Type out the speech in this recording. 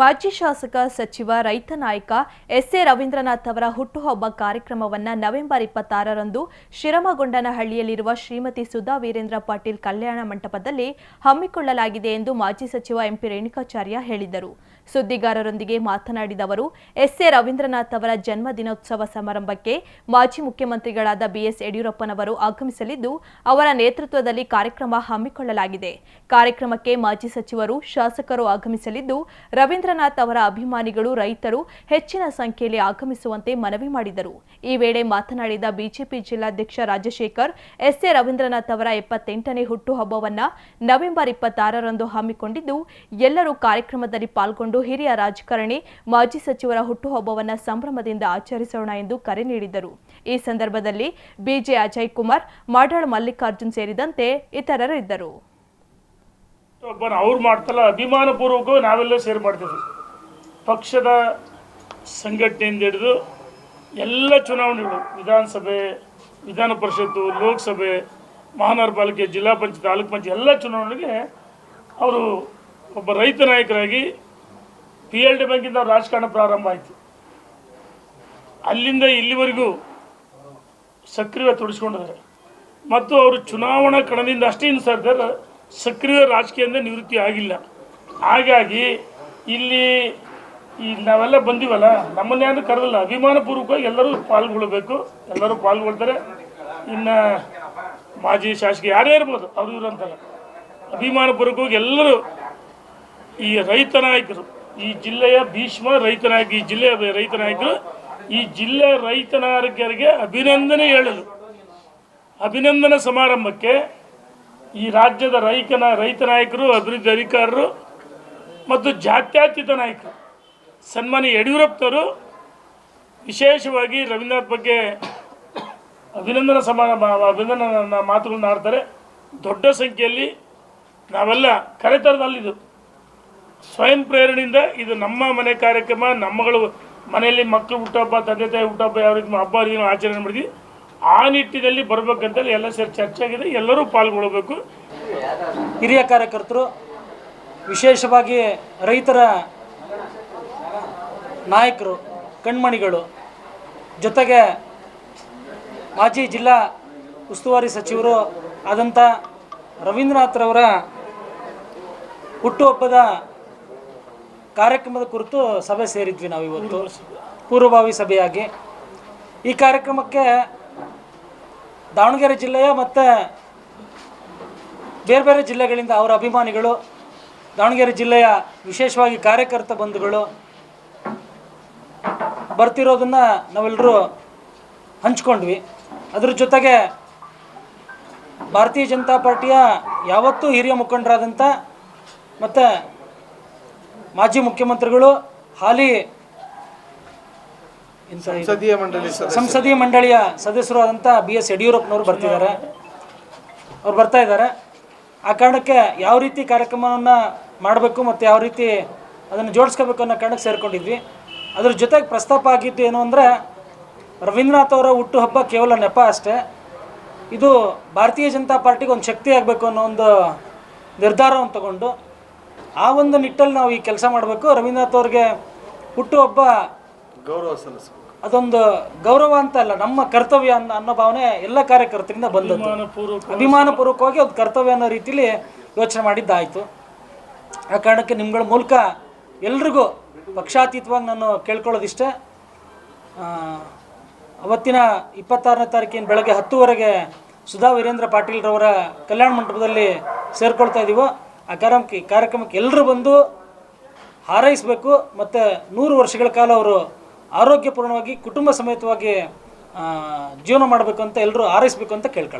ಮಾಜಿ ಶಾಸಕ ಸಚಿವ, ರೈತ ನಾಯಕ ಎಸ್ ಎ ರವೀಂದ್ರನಾಥ್ ಅವರ ಹುಟ್ಟುಹಬ್ಬ ಕಾರ್ಯಕ್ರಮವನ್ನು ನವೆಂಬರ್ ಇಪ್ಪತ್ತಾರರಂದು ಶಿರಮಗೊಂಡನಹಳ್ಳಿಯಲ್ಲಿರುವ ಶ್ರೀಮತಿ ಸುಧಾ ವೀರೇಂದ್ರ ಪಾಟೀಲ್ ಕಲ್ಯಾಣ ಮಂಟಪದಲ್ಲಿ ಹಮ್ಮಿಕೊಳ್ಳಲಾಗಿದೆ ಎಂದು ಮಾಜಿ ಸಚಿವ ಎಂಪಿ ರೇಣುಕಾಚಾರ್ಯ ಹೇಳಿದರು. ಸುದ್ದಿಗಾರರೊಂದಿಗೆ ಮಾತನಾಡಿದ ಅವರು, ಎಸ್ಎ ರವೀಂದ್ರನಾಥ್ ಅವರ ಜನ್ಮ ದಿನೋತ್ಸವ ಸಮಾರಂಭಕ್ಕೆ ಮಾಜಿ ಮುಖ್ಯಮಂತ್ರಿಗಳಾದ ಬಿಎಸ್ ಯಡಿಯೂರಪ್ಪನವರು ಆಗಮಿಸಲಿದ್ದು, ಅವರ ನೇತೃತ್ವದಲ್ಲಿ ಕಾರ್ಯಕ್ರಮ ಹಮ್ಮಿಕೊಳ್ಳಲಾಗಿದೆ. ಕಾರ್ಯಕ್ರಮಕ್ಕೆ ಮಾಜಿ ಸಚಿವರು, ಶಾಸಕರು ಆಗಮಿಸಲಿದ್ದು, ರವೀಂದ್ರನಾಥ್ ಅವರ ಅಭಿಮಾನಿಗಳು, ರೈತರು ಹೆಚ್ಚಿನ ಸಂಖ್ಯೆಯಲ್ಲಿ ಆಗಮಿಸುವಂತೆ ಮನವಿ ಮಾಡಿದರು. ಈ ವೇಳೆ ಮಾತನಾಡಿದ ಬಿಜೆಪಿ ಜಿಲ್ಲಾಧ್ಯಕ್ಷ ರಾಜಶೇಖರ್, ಎಸ್ಎ ರವೀಂದ್ರನಾಥ್ ಅವರ ಎಪ್ಪತ್ತೆಂಟನೇ ಹುಟ್ಟುಹಬ್ಬವನ್ನ ನವೆಂಬರ್ ಇಪ್ಪತ್ತಾರರಂದು ಹಮ್ಮಿಕೊಂಡಿದ್ದು, ಎಲ್ಲರೂ ಕಾರ್ಯಕ್ರಮದಲ್ಲಿ ಪಾಲ್ಗೊಂಡು ಹಿರಿಯ ರಾಜಕಾರಣಿ, ಮಾಜಿ ಸಚಿವರ ಹುಟ್ಟುಹಬ್ಬವನ್ನ ಸಂಭ್ರಮದಿಂದ ಆಚರಿಸೋಣ ಎಂದು ಕರೆ ನೀಡಿದರು ಈ ಸಂದರ್ಭದಲ್ಲಿ ಬಿಜೆ ಅಜಯ್ ಕುಮಾರ್ ಮಾಡಾಳ್ ಮಲ್ಲಿಕಾರ್ಜುನ್ ಸೇರಿದಂತೆ ಇತರರಿದ್ದರು. ಅವ್ರು ಮಾಡ್ತಲ್ಲ ಪೂರ್ವಕ ನಾವೆಲ್ಲ ಸೇರ್ ಮಾಡ್ತೀವಿ ಪಕ್ಷದ ಸಂಘಟನೆಯಿಂದ ಹಿಡಿದು ಎಲ್ಲ ಚುನಾವಣೆಗಳು, ವಿಧಾನಸಭೆ, ವಿಧಾನ ಪರಿಷತ್ತು, ಲೋಕಸಭೆ, ಮಹಾನಗರ ಪಾಲಿಕೆ, ಜಿಲ್ಲಾ ಪಂಚಾಯತ್, ತಾಲೂಕು ಪಂಚಾಯತ್, ಎಲ್ಲ ಚುನಾವಣೆಗೆ ಅವರು ಒಬ್ಬ ರೈತ ನಾಯಕರಾಗಿ ಪಿ ಎಲ್ ಡಿ ಬ್ಯಾಂಕಿಂದ ರಾಜಕಾರಣ ಪ್ರಾರಂಭ ಆಯಿತು. ಅಲ್ಲಿಂದ ಇಲ್ಲಿವರೆಗೂ ಸಕ್ರಿಯ ತೊಡಸ್ಕೊಂಡಿದ್ದಾರೆ ಮತ್ತು ಅವರು ಚುನಾವಣಾ ಕಣದಿಂದ ಅಷ್ಟೇ ಇನ್ನು ಸರ್ ಸಕ್ರಿಯ ರಾಜಕೀಯದಿಂದ ನಿವೃತ್ತಿ ಆಗಿಲ್ಲ. ಹಾಗಾಗಿ ಇಲ್ಲಿ ಈ ನಾವೆಲ್ಲ ಬಂದಿವಲ್ಲ, ನಮ್ಮನ್ನೇ ಯಾರು ಕರೆದಿಲ್ಲ, ಅಭಿಮಾನಪೂರ್ವಕವಾಗಿ ಎಲ್ಲರೂ ಪಾಲ್ಗೊಳ್ಬೇಕು ಎಲ್ಲರೂ ಪಾಲ್ಗೊಳ್ತಾರೆ. ಇನ್ನು ಮಾಜಿ ಶಾಸಕ ಯಾರೇ ಇರ್ಬೋದು, ಅವರು ಇವರು ಅಂತಲ್ಲ. ಅಭಿಮಾನಪೂರ್ವಕವಾಗಿ ಎಲ್ಲರೂ ಈ ರೈತ ನಾಯಕರು ಈ ಜಿಲ್ಲೆಯ ಭೀಷ್ಮ ರೈತನಾಗಿ, ಈ ಜಿಲ್ಲೆಯ ರೈತ ನಾಯಕರು ಈ ಜಿಲ್ಲೆ ರೈತನಾರ್ಗರಿಗೆ ಅಭಿನಂದನೆ ಹೇಳಲು, ಅಭಿನಂದನ ಸಮಾರಂಭಕ್ಕೆ ಈ ರಾಜ್ಯದ ರೈತನ ರೈತ ನಾಯಕರು, ಅಭಿವೃದ್ಧಿ ಅಧಿಕಾರರು ಮತ್ತು ಜಾತ್ಯತೀತ ನಾಯಕರು, ಸನ್ಮಾನ್ಯ ಯಡಿಯೂರಪ್ಪನವರು ವಿಶೇಷವಾಗಿ ರವೀಂದ್ರನಾಥ್ ಬಗ್ಗೆ ಅಭಿನಂದನ ಸಮಾರಂಭ ಅಭಿನಂದನ ಮಾತುಗಳನ್ನ ಆಡ್ತಾರೆ. ದೊಡ್ಡ ಸಂಖ್ಯೆಯಲ್ಲಿ ನಾವೆಲ್ಲ ಕರೆತರದಲ್ಲಿದ್ದು ಸ್ವಯಂ ಪ್ರೇರಣೆಯಿಂದ ಇದು ನಮ್ಮ ಮನೆ ಕಾರ್ಯಕ್ರಮ, ನಮ್ಮಗಳು ಮನೆಯಲ್ಲಿ ಮಕ್ಕಳು ಹುಟ್ಟಪ್ಪ, ತಂದೆ ತಾಯಿ ಹುಟ್ಟಪ್ಪ, ಯಾವ ಹಬ್ಬ, ಹರಿದಿನ ಆಚರಣೆ ಮಾಡಿದ್ವಿ. ಆ ನಿಟ್ಟಿನಲ್ಲಿ ಬರಬೇಕಂತೇಳಿ ಎಲ್ಲ ಸೇರಿ ಚರ್ಚೆ ಆಗಿದೆ ಎಲ್ಲರೂ ಪಾಲ್ಗೊಳ್ಬೇಕು ಹಿರಿಯ ಕಾರ್ಯಕರ್ತರು, ವಿಶೇಷವಾಗಿ ರೈತರ ನಾಯಕರು, ಕಣ್ಮಣಿಗಳು, ಜೊತೆಗೆ ಮಾಜಿ ಜಿಲ್ಲಾ ಉಸ್ತುವಾರಿ ಸಚಿವರು ಆದಂಥ ರವೀಂದ್ರನಾಥ್ರವರ ಹುಟ್ಟುಹಬ್ಬದ ಕಾರ್ಯಕ್ರಮದ ಕುರಿತು ಸಭೆ ಸೇರಿದ್ವಿ ನಾವು ಇವತ್ತು. ಪೂರ್ವಭಾವಿ ಸಭೆಯಾಗಿ. ಈ ಕಾರ್ಯಕ್ರಮಕ್ಕೆ ದಾವಣಗೆರೆ ಜಿಲ್ಲೆಯ ಮತ್ತು ಬೇರೆ ಬೇರೆ ಜಿಲ್ಲೆಗಳಿಂದ ಅವರ ಅಭಿಮಾನಿಗಳು, ದಾವಣಗೆರೆ ಜಿಲ್ಲೆಯ ವಿಶೇಷವಾಗಿ ಕಾರ್ಯಕರ್ತ ಬಂಧುಗಳು ಬರ್ತಿರೋದನ್ನು ನಾವೆಲ್ಲರೂ ಹಂಚ್ಕೊಂಡ್ವಿ. ಅದ್ರ ಜೊತೆಗೆ ಭಾರತೀಯ ಜನತಾ ಪಾರ್ಟಿಯ ಯಾವತ್ತೂ ಹಿರಿಯ ಮುಖಂಡರಾದಂಥ ಮತ್ತು ಮಾಜಿ ಮುಖ್ಯಮಂತ್ರಿಗಳು ಹಾಲಿ? ಸಂಸದೀಯ ಮಂಡಳಿ ಸಂಸದೀಯ ಮಂಡಳಿಯ ಸದಸ್ಯರು ಆದಂತ ಬಿ ಎಸ್ ಯಡಿಯೂರಪ್ಪನವರು ಬರ್ತಿದ್ದಾರೆ. ಅವ್ರು ಬರ್ತಾ ಇದ್ದಾರೆ. ಆ ಕಾರಣಕ್ಕೆ ಯಾವ ರೀತಿ ಕಾರ್ಯಕ್ರಮವನ್ನು ಮಾಡಬೇಕು ಮತ್ತು ಯಾವ ರೀತಿ ಅದನ್ನು ಜೋಡಿಸ್ಕೋಬೇಕು ಅನ್ನೋ ಕಾರಣಕ್ಕೆ ಸೇರ್ಕೊಂಡಿದ್ವಿ. ಅದ್ರ ಜೊತೆಗೆ ಪ್ರಸ್ತಾಪ ಆಗಿದ್ದು ಏನು ಅಂದರೆ ರವೀಂದ್ರನಾಥ್ ಅವರ ಹುಟ್ಟುಹಬ್ಬ ಕೇವಲ ನೆಪ ಅಷ್ಟೇ. ಇದು ಭಾರತೀಯ ಜನತಾ ಪಾರ್ಟಿಗೆ ಒಂದು ಶಕ್ತಿ ಆಗಬೇಕು ಅನ್ನೋ ಒಂದು ನಿರ್ಧಾರವನ್ನು ತಗೊಂಡು ಆ ಒಂದು ನಿಟ್ಟಲ್ಲಿ ನಾವು ಈ ಕೆಲಸ ಮಾಡಬೇಕು. ರವೀಂದ್ರನಾಥ್ ಅವ್ರಿಗೆ ಹುಟ್ಟುಹಬ್ಬ ಗೌರವ ಸಲ್ಲಿಸಬೇಕು. ಅದೊಂದು ಗೌರವ ಅಂತ ಅಲ್ಲ ನಮ್ಮ ಕರ್ತವ್ಯ ಅನ್ನೋ ಅನ್ನೋ ಭಾವನೆ ಎಲ್ಲ ಕಾರ್ಯಕರ್ತರಿಂದ ಬಂದದ್ದು. ಅಭಿಮಾನಪೂರ್ವಕ ಅಭಿಮಾನಪೂರ್ವಕವಾಗಿ ಅದು ಕರ್ತವ್ಯ ಅನ್ನೋ ರೀತಿಲಿ ಯೋಚನೆ ಮಾಡಿದ್ದಾಯಿತು. ಆ ಕಾರಣಕ್ಕೆ ನಿಮ್ಗಳ ಮೂಲಕ ಎಲ್ರಿಗೂ ಪಕ್ಷಾತೀತವಾಗಿ ನಾನು ಕೇಳ್ಕೊಳ್ಳೋದಿಷ್ಟೇ. ಆ, ಅವತ್ತಿನ ಇಪ್ಪತ್ತಾರನೇ ತಾರೀಕಿನ ಬೆಳಗ್ಗೆ ಹತ್ತುವರೆಗೆ ಸುಧಾ ವೀರೇಂದ್ರ ಪಾಟೀಲ್ರವರ ಕಲ್ಯಾಣ ಮಂಟಪದಲ್ಲಿ ಸೇರ್ಕೊಳ್ತಾ ಇದ್ದೀವೋ ಆ ಕಾರ್ಯಕ್ರಮಕ್ಕೆ ಕಾರ್ಯಕ್ರಮಕ್ಕೆ ಎಲ್ಲರೂ ಬಂದು ಹಾರೈಸಬೇಕು. ಮತ್ತು ನೂರು ವರ್ಷಗಳ ಕಾಲ ಅವರು ಆರೋಗ್ಯಪೂರ್ಣವಾಗಿ, ಕುಟುಂಬ ಸಮೇತವಾಗಿ ಜೀವನ ಮಾಡಬೇಕು ಅಂತ ಎಲ್ಲರೂ ಹಾರೈಸಬೇಕು ಅಂತ ಕೇಳ್ಕೊಳ್ಳಿ